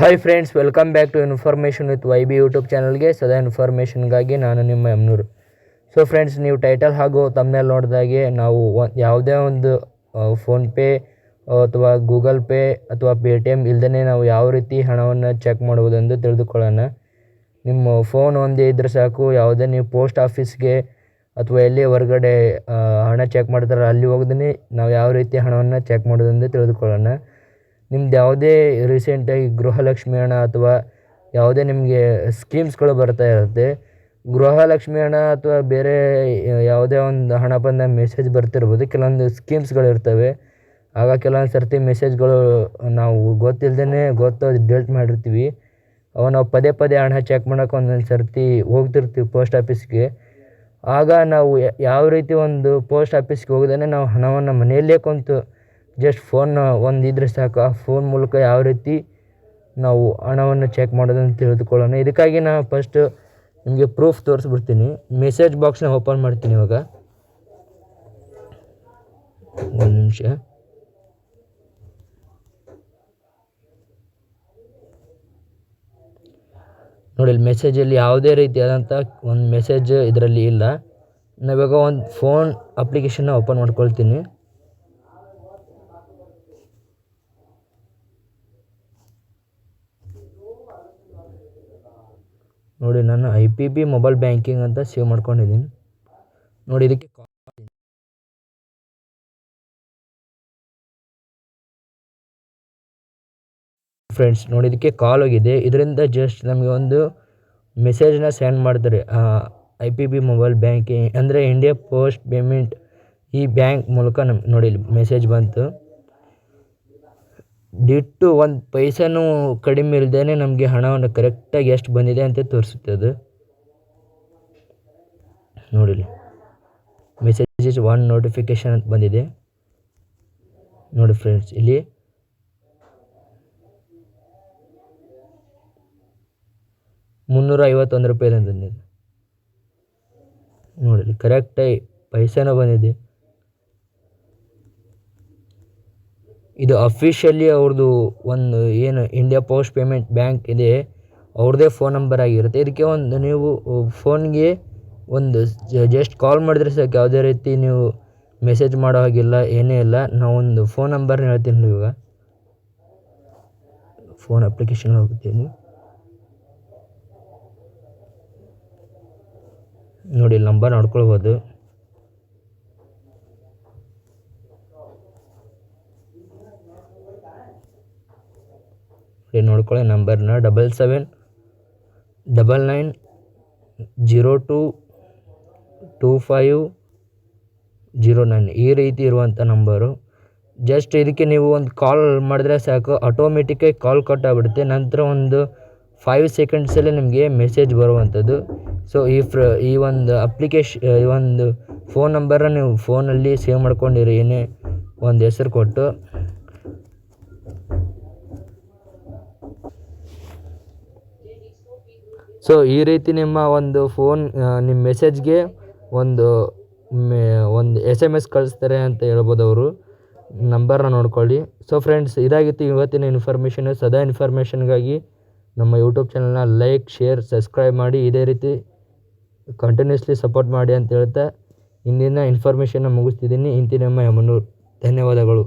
Hi friends welcome back to information with Y B YouTube ಚಾನಲ್ಗೆ ಸದಾ ಇನ್ಫಾರ್ಮೇಷನ್ಗಾಗಿ ನಾನು ನಿಮ್ಮ ಎಮ್ನೂರು. ಸೊ ಫ್ರೆಂಡ್ಸ್ ನೀವು ಟೈಟಲ್ ಹಾಗೂ ತಮ್ಮನೇಲಿ ನೋಡಿದಾಗೆ ನಾವು ಯಾವುದೇ ಒಂದು ಫೋನ್ಪೇ ಅಥವಾ ಗೂಗಲ್ ಪೇ ಅಥವಾ ಪೇ ಟಿ ಎಂ ಇಲ್ದೇ ನಾವು ಯಾವ ರೀತಿ ಹಣವನ್ನು ಚೆಕ್ ಮಾಡುವುದೆಂದು ತಿಳಿದುಕೊಳ್ಳೋಣ. ನಿಮ್ಮ ಫೋನ್ ಒಂದೇ ಇದ್ದರೆ ಸಾಕು. ಯಾವುದೇ ನೀವು ಪೋಸ್ಟ್ ಆಫೀಸ್ಗೆ ಅಥವಾ ಎಲ್ಲಿ ಹೊರಗಡೆ ಹಣ ಚೆಕ್ ಮಾಡ್ತಾರೆ ಅಲ್ಲಿ ಹೋಗ್ದೇ ನಾವು ಯಾವ ರೀತಿ ಹಣವನ್ನು ಚೆಕ್ ಮಾಡೋದೆಂದು ತಿಳಿದುಕೊಳ್ಳೋಣ. ನಿಮ್ದು ಯಾವುದೇ ರೀಸೆಂಟಾಗಿ ಗೃಹಲಕ್ಷ್ಮಿ ಹಣ ಅಥವಾ ಯಾವುದೇ ನಿಮಗೆ ಸ್ಕೀಮ್ಸ್ಗಳು ಬರ್ತಾ ಇರುತ್ತೆ, ಗೃಹಲಕ್ಷ್ಮಿ ಹಣ ಅಥವಾ ಬೇರೆ ಯಾವುದೇ ಒಂದು ಹಣ ಬಂದ ಮೆಸೇಜ್ ಬರ್ತಿರ್ಬೋದು. ಕೆಲವೊಂದು ಸ್ಕೀಮ್ಸ್ಗಳು ಇರ್ತವೆ. ಆಗ ಕೆಲವೊಂದು ಸರ್ತಿ ಮೆಸೇಜ್ಗಳು ನಾವು ಗೊತ್ತಿಲ್ಲದೇ ಗೊತ್ತು ಡಿಲೀಟ್ ಮಾಡಿರ್ತೀವಿ. ಅವ ನಾವು ಪದೇ ಪದೇ ಹಣ ಚೆಕ್ ಮಾಡೋಕೆ ಒಂದೊಂದು ಸರ್ತಿ ಹೋಗ್ತಿರ್ತೀವಿ ಪೋಸ್ಟ್ ಆಫೀಸ್ಗೆ ಆಗ ನಾವು ಯಾವ ರೀತಿ ಒಂದು ಪೋಸ್ಟ್ ಆಫೀಸ್ಗೆ ಹೋಗದೇ ನಾವು ಹಣವನ್ನು ಮನೆಯಲ್ಲೇ ಕುಂತು ಜಸ್ಟ್ ಫೋನ್ ಒಂದು ಇದ್ರೆ ಸಾಕು. ಆ ಫೋನ್ ಮೂಲಕ ಯಾವ ರೀತಿ ನಾವು ಹಣವನ್ನು ಚೆಕ್ ಮಾಡೋದನ್ನು ತಿಳಿದುಕೊಳ್ಳೋಣ. ಇದಕ್ಕಾಗಿ ನಾನು ಫಸ್ಟ್ ನಿಮಗೆ ಪ್ರೂಫ್ ತೋರಿಸ್ಬಿಡ್ತೀನಿ. ಮೆಸೇಜ್ ಬಾಕ್ಸ್ನ ಓಪನ್ ಮಾಡ್ತೀನಿ ಇವಾಗ. ಒಂದು ನಿಮಿಷ. ನೋಡಿ, ಇಲ್ಲಿ ಮೆಸೇಜಲ್ಲಿ ಯಾವುದೇ ರೀತಿಯಾದಂಥ ಒಂದು ಮೆಸೇಜ್ ಇದರಲ್ಲಿ ಇಲ್ಲ. ನಾವಿವಾಗ ಒಂದು ಫೋನ್ ಅಪ್ಲಿಕೇಶನ್ನ ಓಪನ್ ಮಾಡ್ಕೊಳ್ತೀನಿ. ನೋಡಿ ನಾನು I P B mobile banking ಅಂತ ಸೇವ್ ಮಾಡ್ಕೊಂಡಿದ್ದೀನಿ. ನೋಡಿ, ಇದಕ್ಕೆ ಫ್ರೆಂಡ್ಸ್ ನೋಡಿ, ಇದಕ್ಕೆ ಕಾಲ್ ಹೋಗಿದೆ. ಇದರಿಂದ ಜಸ್ಟ್ ನಮಗೆ ಒಂದು ಮೆಸೇಜ್ನ ಸೆಂಡ್ ಮಾಡ್ತಾರೆ. I P B mobile banking ಅಂದರೆ ಇಂಡಿಯಾ ಪೋಸ್ಟ್ ಪೇಮೆಂಟ್ ಈ ಬ್ಯಾಂಕ್ ಮೂಲಕ ನಮ್ಗೆ ನೋಡಿ ಮೆಸೇಜ್ ಬಂತು. ಡಿಟ್ಟು ಒಂದು ಪೈಸೆನೂ ಕಡಿಮೆ ಇಲ್ಲದೇ ನಮಗೆ ಹಣವನ್ನು ಕರೆಕ್ಟಾಗಿ ಎಷ್ಟು ಬಂದಿದೆ ಅಂತ ತೋರಿಸುತ್ತೆ ಅದು. ನೋಡಿಲಿ ಮೆಸೇಜಸ್ ಒನ್ ನೋಟಿಫಿಕೇಶನ್ ಅಂತ ಬಂದಿದೆ. ನೋಡಿ ಫ್ರೆಂಡ್ಸ್ ಇಲ್ಲಿ ಮುನ್ನೂರ ಐವತ್ತೊಂದು ರೂಪಾಯಿ ಬಂದಿದೆ. ನೋಡಿ ಕರೆಕ್ಟಾಗಿ ಪೈಸೆನೂ ಬಂದಿದೆ. ಇದು ಅಫಿಷಿಯಲಿ ಅವ್ರದ್ದು ಒಂದು ಏನು ಇಂಡಿಯಾ ಪೋಸ್ಟ್ ಪೇಮೆಂಟ್ ಬ್ಯಾಂಕ್ ಇದೆ. ಅವ್ರದ್ದೇ ಫೋನ್ ನಂಬರ್ ಆಗಿರುತ್ತೆ. ಇದಕ್ಕೆ ಒಂದು ನೀವು ಫೋನ್ಗೆ ಒಂದು ಜಸ್ಟ್ ಕಾಲ್ ಮಾಡಿದ್ರೆ ಸಾಕು. ಯಾವುದೇ ರೀತಿ ನೀವು ಮೆಸೇಜ್ ಮಾಡೋ ಹಾಗಿಲ್ಲ, ಏನೇ ಇಲ್ಲ. ನಾವೊಂದು ಫೋನ್ ನಂಬರ್ನ ಹೇಳ್ತೀನಿ ಇವಾಗ. ಫೋನ್ ಅಪ್ಲಿಕೇಶನ್ ಹೋಗ್ತೀನಿ. ನೋಡಿ ನಂಬರ್ ನೋಡ್ಕೊಳ್ಬೋದು. ಇಲ್ಲಿ ನೋಡ್ಕೊಳ್ಳಿ ನಂಬರ್ನ double seven double nine zero two two five zero nine ಈ ರೀತಿ ಇರುವಂಥ ನಂಬರು ಜಸ್ಟ್ ಇದಕ್ಕೆ ನೀವು ಒಂದು ಕಾಲ್ ಮಾಡಿದ್ರೆ ಸಾಕು. ಆಟೋಮೆಟಿಕ್ಕಾಗಿ ಕಾಲ್ ಕಟ್ ಆಗಿಬಿಡುತ್ತೆ ನಂತರ ಒಂದು ಫೈವ್ ಸೆಕೆಂಡ್ಸಲ್ಲೇ ನಿಮಗೆ ಮೆಸೇಜ್ ಬರುವಂಥದ್ದು. ಸೊ ಈ ಫ್ರ ಈ ಒಂದು ಅಪ್ಲಿಕೇಶ್ ಈ ಒಂದು ಫೋನ್ ನಂಬರನ್ನ ನೀವು ಫೋನಲ್ಲಿ ಸೇವ್ ಮಾಡ್ಕೊಂಡಿರಿ. ಏನೇ ಒಂದು ಹೆಸರು ಕೊಟ್ಟು. ಸೊ ಈ ರೀತಿ ನಿಮ್ಮ ಒಂದು ಫೋನ್ ನಿಮ್ಮ ಮೆಸೇಜ್ಗೆ ಒಂದು, ಮೆ, ಒಂದು ಎಸ್ ಎಂ ಎಸ್ ಕಳಿಸ್ತಾರೆ ಅಂತ ಹೇಳ್ಬೋದು ಅವರು. ನಂಬರ್ನ ನೋಡ್ಕೊಳ್ಳಿ. ಸೊ ಫ್ರೆಂಡ್ಸ್ ಇದಾಗಿತ್ತು ಇವತ್ತಿನ ಇನ್ಫಾರ್ಮೇಷನ್ ಸದಾ ಇನ್ಫಾರ್ಮೇಷನ್ಗಾಗಿ ನಮ್ಮ ಯೂಟ್ಯೂಬ್ ಚಾನಲ್ನ ಲೈಕ್ ಶೇರ್ ಸಬ್ಸ್ಕ್ರೈಬ್ ಮಾಡಿ ಇದೇ ರೀತಿ ಕಂಟಿನ್ಯೂಸ್ಲಿ ಸಪೋರ್ಟ್ ಮಾಡಿ ಅಂತ ಹೇಳ್ತಾ, ಇಂದಿನ ಇನ್ಫಾರ್ಮೇಷನ್ನ ಮುಗಿಸ್ತಿದ್ದೀನಿ. ಇಂತಿ ನಿಮ್ಮ ಯಮನೂರ್. ಧನ್ಯವಾದಗಳು.